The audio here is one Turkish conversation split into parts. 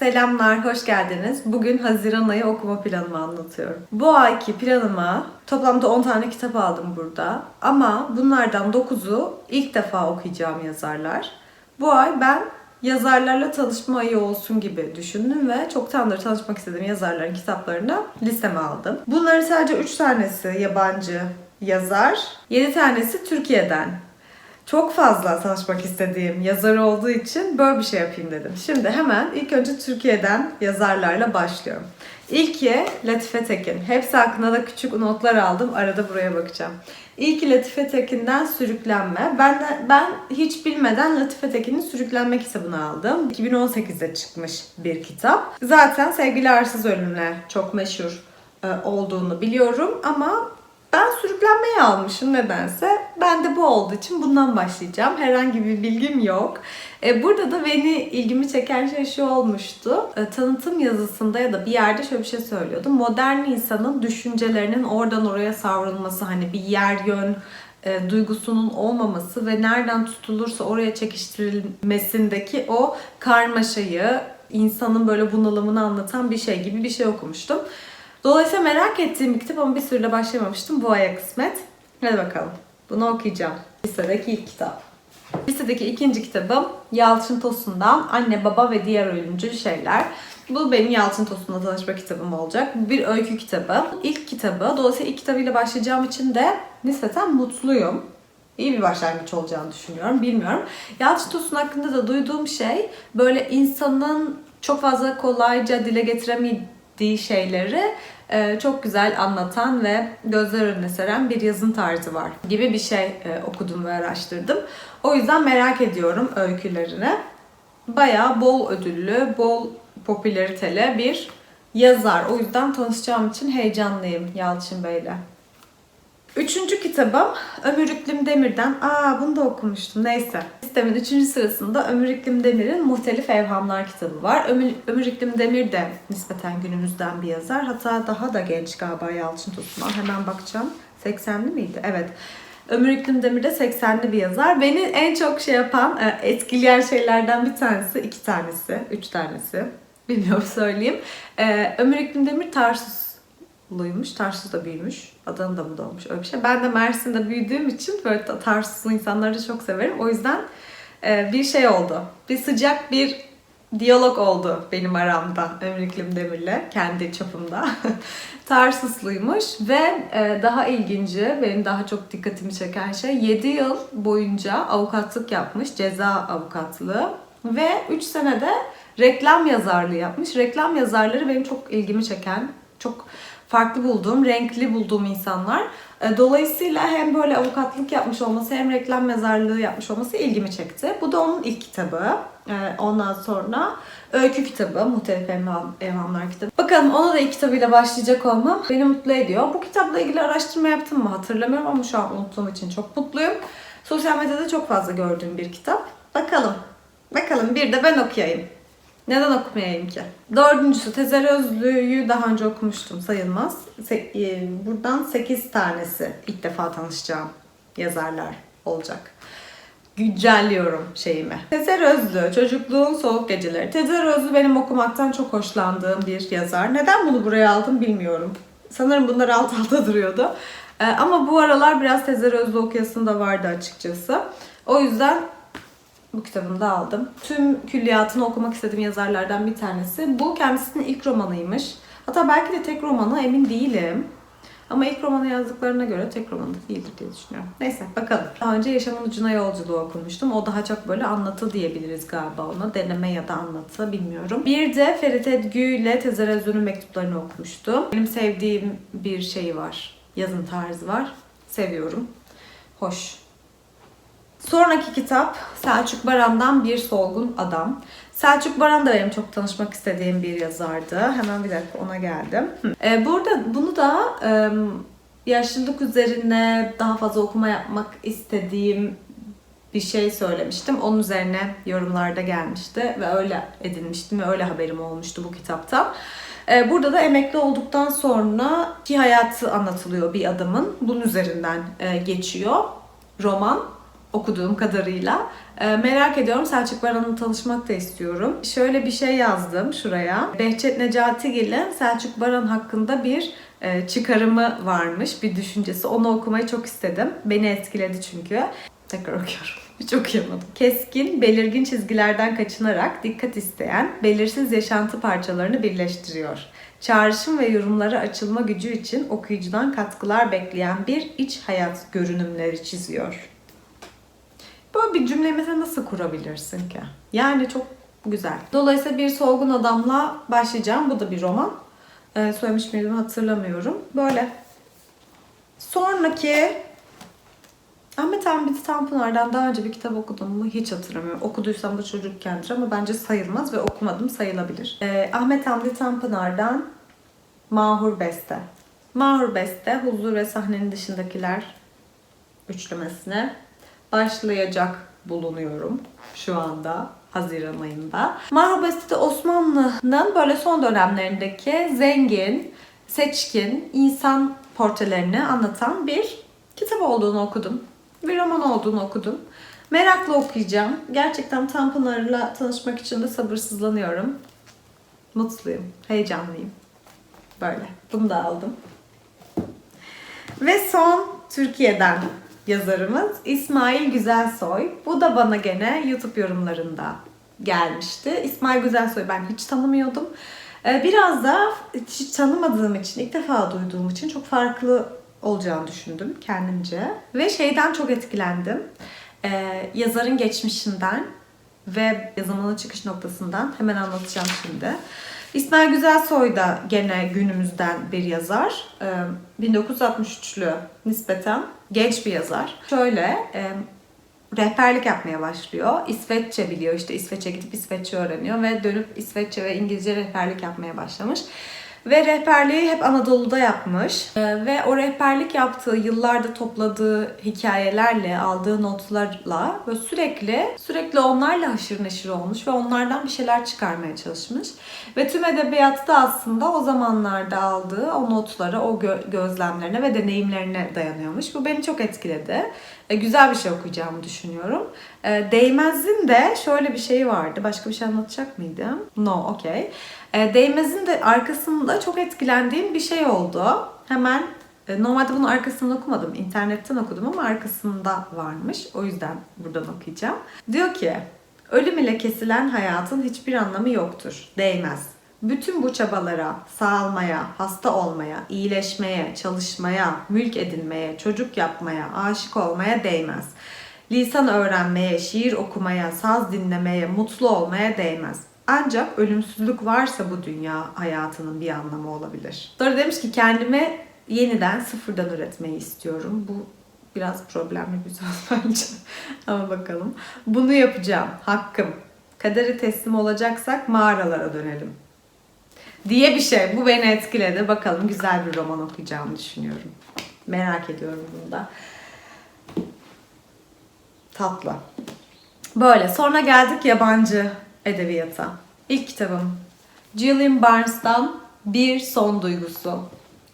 Selamlar, hoş geldiniz. Bugün Haziran ayı okuma planımı anlatıyorum. Bu ayki planıma toplamda 10 tane kitap aldım burada. Ama bunlardan 9'u ilk defa okuyacağım yazarlar. Bu ay ben yazarlarla tanışma ayı olsun gibi düşündüm ve çoktandır tanışmak istediğim yazarların kitaplarını listeme aldım. Bunların sadece 3 tanesi yabancı yazar, 7 tanesi Türkiye'den çok fazla tanışmak istediğim yazar olduğu için böyle bir şey yapayım dedim. Şimdi hemen ilk önce Türkiye'den yazarlarla başlıyorum. İlki Latife Tekin. Hepsi hakkında da küçük notlar aldım. Arada buraya bakacağım. İlki Latife Tekin'den Sürüklenme. Ben de, ben hiç bilmeden Latife Tekin'in Sürüklenme kitabını aldım. 2018'de çıkmış bir kitap. Zaten Sevgili Arsız Ölümle çok meşhur e, olduğunu biliyorum ama ben sürüklenmeyi almışım nedense. Ben de bu olduğu için bundan başlayacağım. Herhangi bir bilgim yok. E, burada da beni ilgimi çeken şey şu olmuştu. E, tanıtım yazısında ya da bir yerde şöyle bir şey söylüyordu. Modern insanın düşüncelerinin oradan oraya savrulması, hani bir yer yön e, duygusunun olmaması ve nereden tutulursa oraya çekiştirilmesindeki o karmaşayı, insanın böyle bunalımını anlatan bir şey gibi bir şey okumuştum. Dolayısıyla merak ettiğim bir kitap ama bir sürü de başlamamıştım. Bu aya kısmet. Hadi bakalım. Bunu okuyacağım. Listedeki ilk kitap. Listedeki ikinci kitabım Yalçın Tosun'dan Anne, Baba ve Diğer Ölümcül Şeyler. Bu benim Yalçın Tosun'la tanışma kitabım olacak. Bir öykü kitabı. İlk kitabı. Dolayısıyla ilk kitabıyla başlayacağım için de nispeten mutluyum. İyi bir başlangıç olacağını düşünüyorum. Bilmiyorum. Yalçın Tosun hakkında da duyduğum şey böyle insanın çok fazla kolayca dile getiremediği şeyleri e, çok güzel anlatan ve gözler önüne seren bir yazın tarzı var gibi bir şey e, okudum ve araştırdım. O yüzden merak ediyorum öykülerini. Bayağı bol ödüllü, bol popülariteli bir yazar. O yüzden tanışacağım için heyecanlıyım Yalçın Bey'le. Üçüncü kitabım Ömür İklim Demir'den. Aa bunu da okumuştum. Neyse. Listemin üçüncü sırasında Ömür İklim Demir'in Muhtelif Evhamlar kitabı var. Ömür, Ömür İklim Demir de nispeten günümüzden bir yazar. Hatta daha da genç galiba Yalçın Tosun'dan. Hemen bakacağım. 80'li miydi? Evet. Ömür İklim Demir de 80'li bir yazar. Beni en çok şey yapan, e, etkileyen şeylerden bir tanesi, iki tanesi, üç tanesi. Bilmiyorum söyleyeyim. E, Ömür İklim Demir Tarsus Luymuş. Tarsus'ta büyümüş. Adana'da mı doğmuş öyle bir şey. Ben de Mersin'de büyüdüğüm için böyle Tarsuslu insanları çok severim. O yüzden e, bir şey oldu. Bir sıcak bir diyalog oldu benim aramda Ömür İklim Demir'le kendi çapımda. Tarsusluymuş ve e, daha ilginci, benim daha çok dikkatimi çeken şey 7 yıl boyunca avukatlık yapmış, ceza avukatlığı ve 3 senede reklam yazarlığı yapmış. Reklam yazarları benim çok ilgimi çeken, çok farklı bulduğum, renkli bulduğum insanlar. E, Dolayısıyla hem böyle avukatlık yapmış olması hem reklam yazarlığı yapmış olması ilgimi çekti. Bu da onun ilk kitabı. E, Ondan sonra öykü kitabı, Muhtelif Evham- Evhamlar kitabı. Bakalım ona da ilk kitabıyla başlayacak olmam beni mutlu ediyor. Bu kitapla ilgili araştırma yaptım mı hatırlamıyorum ama şu an unuttuğum için çok mutluyum. Sosyal medyada çok fazla gördüğüm bir kitap. Bakalım. Bakalım bir de ben okuyayım. Neden okumayayım ki? Dördüncüsü Tezer Özlü'yü daha önce okumuştum sayılmaz. Se- e, buradan 8 tanesi ilk defa tanışacağım yazarlar olacak. Güncelliyorum şeyimi. Tezer Özlü, Çocukluğun Soğuk Geceleri. Tezer Özlü benim okumaktan çok hoşlandığım bir yazar. Neden bunu buraya aldım bilmiyorum. Sanırım bunlar alt alta duruyordu. Ee, ama bu aralar biraz Tezer Özlü okuyasım da vardı açıkçası. O yüzden bu kitabını da aldım. Tüm külliyatını okumak istediğim yazarlardan bir tanesi. Bu kendisinin ilk romanıymış. Hatta belki de tek romanı emin değilim. Ama ilk romanı yazdıklarına göre tek romanı değildir diye düşünüyorum. Neyse bakalım. Daha önce Yaşamın Ucuna Yolculuğu okumuştum. O daha çok böyle anlatı diyebiliriz galiba ona. Deneme ya da anlatı bilmiyorum. Bir de Ferit Edgü ile Tezer Özlü'nün mektuplarını okumuştum. Benim sevdiğim bir şey var. Yazım tarzı var. Seviyorum. Hoş. Sonraki kitap Selçuk Baran'dan Bir Solgun Adam. Selçuk Baran da benim çok tanışmak istediğim bir yazardı. Hemen bir dakika ona geldim. Ee, burada bunu da e, yaşlılık üzerine daha fazla okuma yapmak istediğim bir şey söylemiştim. Onun üzerine yorumlarda gelmişti ve öyle edinmiştim ve öyle haberim olmuştu bu kitapta. Ee, Burada da emekli olduktan sonra ki hayatı anlatılıyor bir adamın. Bunun üzerinden e, geçiyor roman. Okuduğum kadarıyla. Ee, merak ediyorum. Selçuk Baran'la tanışmak da istiyorum. Şöyle bir şey yazdım şuraya. Behçet Necatigil'in Selçuk Baran hakkında bir e, çıkarımı varmış, bir düşüncesi. Onu okumayı çok istedim. Beni etkiledi çünkü. Tekrar okuyorum. Hiç okuyamadım. Keskin, belirgin çizgilerden kaçınarak dikkat isteyen, belirsiz yaşantı parçalarını birleştiriyor. Çağrışım ve yorumlara açılma gücü için okuyucudan katkılar bekleyen bir iç hayat görünümleri çiziyor. Böyle bir cümleyi mesela nasıl kurabilirsin ki? Yani çok güzel. Dolayısıyla bir solgun adamla başlayacağım. Bu da bir roman. Ee, söylemiş miydim hatırlamıyorum. Böyle. Sonraki Ahmet Hamdi Tanpınar'dan daha önce bir kitap okudum mu hiç hatırlamıyorum. Okuduysam da çocukkendir ama bence sayılmaz ve okumadım sayılabilir. Ee, Ahmet Hamdi Tanpınar'dan Mahur Beste. Mahur Beste, Huzur ve Sahnenin Dışındakiler üçlemesine başlayacak bulunuyorum şu anda. Haziran ayında. Mahur Beste'de Osmanlı'nın böyle son dönemlerindeki zengin, seçkin insan portrelerini anlatan bir kitap olduğunu okudum. Bir roman olduğunu okudum. Merakla okuyacağım. Gerçekten Tanpınar'la tanışmak için de sabırsızlanıyorum. Mutluyum, heyecanlıyım. Böyle. Bunu da aldım. Ve son Türkiye'den yazarımız İsmail Güzelsoy. Bu da bana gene YouTube yorumlarında gelmişti. İsmail Güzelsoy'u ben hiç tanımıyordum. Ee, Biraz da hiç tanımadığım için, ilk defa duyduğum için çok farklı olacağını düşündüm kendimce. Ve şeyden çok etkilendim. Ee, yazarın geçmişinden ve yazımının çıkış noktasından hemen anlatacağım şimdi. İsmail Güzelsoy da gene günümüzden bir yazar. Ee, 1963'lü nispeten genç bir yazar. Şöyle e, rehberlik yapmaya başlıyor. İsveççe biliyor işte İsveç'e gidip İsveççe öğreniyor ve dönüp İsveççe ve İngilizce rehberlik yapmaya başlamış. Ve rehberliği hep Anadolu'da yapmış. Ee, ve o rehberlik yaptığı, yıllarda topladığı hikayelerle, aldığı notlarla ve sürekli sürekli onlarla haşır neşir olmuş ve onlardan bir şeyler çıkarmaya çalışmış. Ve tüm edebiyatta aslında o zamanlarda aldığı o notlara, o gö- gözlemlerine ve deneyimlerine dayanıyormuş. Bu beni çok etkiledi. Güzel bir şey okuyacağımı düşünüyorum. E, Değmez'in de şöyle bir şey vardı. Başka bir şey anlatacak mıydım? No, okey. E, Değmez'in de arkasında çok etkilendiğim bir şey oldu. Hemen e, Normalde bunun arkasını okumadım. internetten okudum ama arkasında varmış. O yüzden buradan okuyacağım. Diyor ki, ölüm ile kesilen hayatın hiçbir anlamı yoktur. Değmez. Bütün bu çabalara, sağalmaya, hasta olmaya, iyileşmeye, çalışmaya, mülk edinmeye, çocuk yapmaya, aşık olmaya değmez. Lisan öğrenmeye, şiir okumaya, saz dinlemeye, mutlu olmaya değmez. Ancak ölümsüzlük varsa bu dünya hayatının bir anlamı olabilir. Sonra demiş ki kendime yeniden sıfırdan üretmeyi istiyorum. Bu biraz problemli bir söz bence. Ama bakalım. Bunu yapacağım. Hakkım. Kaderi teslim olacaksak mağaralara dönelim diye bir şey. Bu beni etkiledi. Bakalım güzel bir roman okuyacağımı düşünüyorum. Merak ediyorum bunu da. Tatlı. Böyle. Sonra geldik yabancı edebiyata. İlk kitabım. Gillian Barnes'tan Bir Son Duygusu.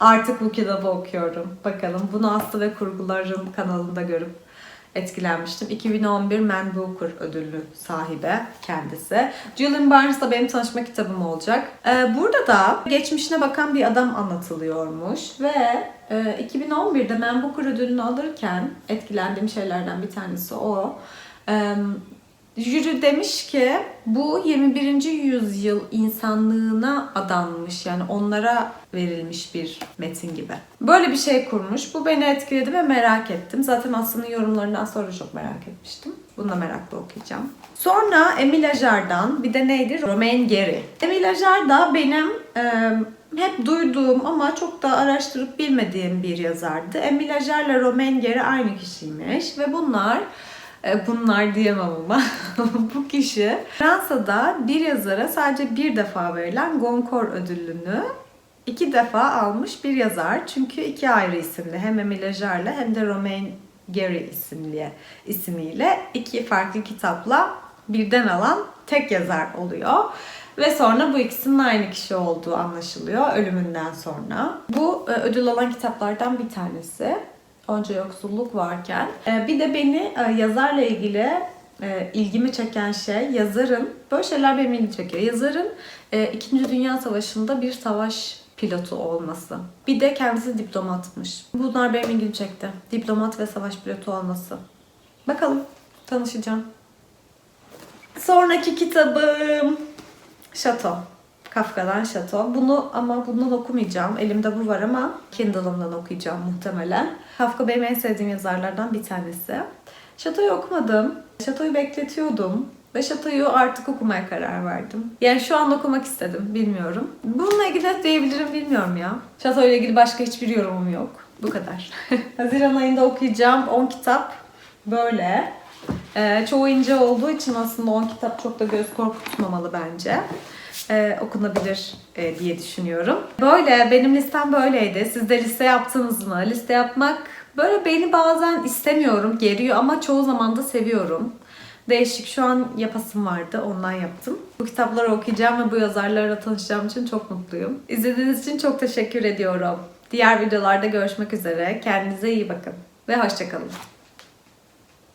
Artık bu kitabı okuyorum. Bakalım. Bunu Aslı ve Kurgular'ın kanalında görüp etkilenmiştim. 2011 Man Booker ödüllü sahibi kendisi. Julian Barnes da benim tanışma kitabım olacak. Ee, burada da geçmişine bakan bir adam anlatılıyormuş ve e, 2011'de Man Booker ödülünü alırken etkilendiğim şeylerden bir tanesi o. Ee, Jüri demiş ki bu 21. yüzyıl insanlığına adanmış yani onlara verilmiş bir metin gibi. Böyle bir şey kurmuş. Bu beni etkiledi ve merak ettim. Zaten Aslı'nın yorumlarından sonra çok merak etmiştim. Bunu da merakla okuyacağım. Sonra Emile Ajar'dan bir de neydi? Romain Gary. Emile Ajar da benim e, hep duyduğum ama çok da araştırıp bilmediğim bir yazardı. Emile Ajar'la Romain Gary aynı kişiymiş ve bunlar bunlar diyemem ama bu kişi Fransa'da bir yazara sadece bir defa verilen Goncourt ödülünü iki defa almış bir yazar. Çünkü iki ayrı isimli hem Emile Jar'la hem de Romain Gary isimli ismiyle iki farklı kitapla birden alan tek yazar oluyor. Ve sonra bu ikisinin aynı kişi olduğu anlaşılıyor ölümünden sonra. Bu e, ödül alan kitaplardan bir tanesi. Onca yoksulluk varken. Ee, bir de beni e, yazarla ilgili e, ilgimi çeken şey yazarın, böyle şeyler benim ilgimi çekiyor. Yazarın e, İkinci Dünya Savaşı'nda bir savaş pilotu olması. Bir de kendisi diplomatmış. Bunlar benim ilgimi çekti. Diplomat ve savaş pilotu olması. Bakalım tanışacağım. Sonraki kitabım Şato. Kafka'dan Şato. Bunu ama bundan okumayacağım. Elimde bu var ama Kindle'ımdan okuyacağım muhtemelen. Kafka benim en sevdiğim yazarlardan bir tanesi. Şato'yu okumadım. Şato'yu bekletiyordum. Ve Şato'yu artık okumaya karar verdim. Yani şu an okumak istedim. Bilmiyorum. Bununla ilgili ne diyebilirim bilmiyorum ya. Şato ile ilgili başka hiçbir yorumum yok. Bu kadar. Haziran ayında okuyacağım 10 kitap. Böyle. Ee, çoğu ince olduğu için aslında 10 kitap çok da göz korkutmamalı bence. Ee, okunabilir e, diye düşünüyorum. Böyle benim listem böyleydi. Siz de liste yaptınız mı? Liste yapmak böyle beni bazen istemiyorum, geriyor ama çoğu zaman da seviyorum. Değişik şu an yapasım vardı ondan yaptım. Bu kitapları okuyacağım ve bu yazarlarla tanışacağım için çok mutluyum. İzlediğiniz için çok teşekkür ediyorum. Diğer videolarda görüşmek üzere. Kendinize iyi bakın ve hoşçakalın.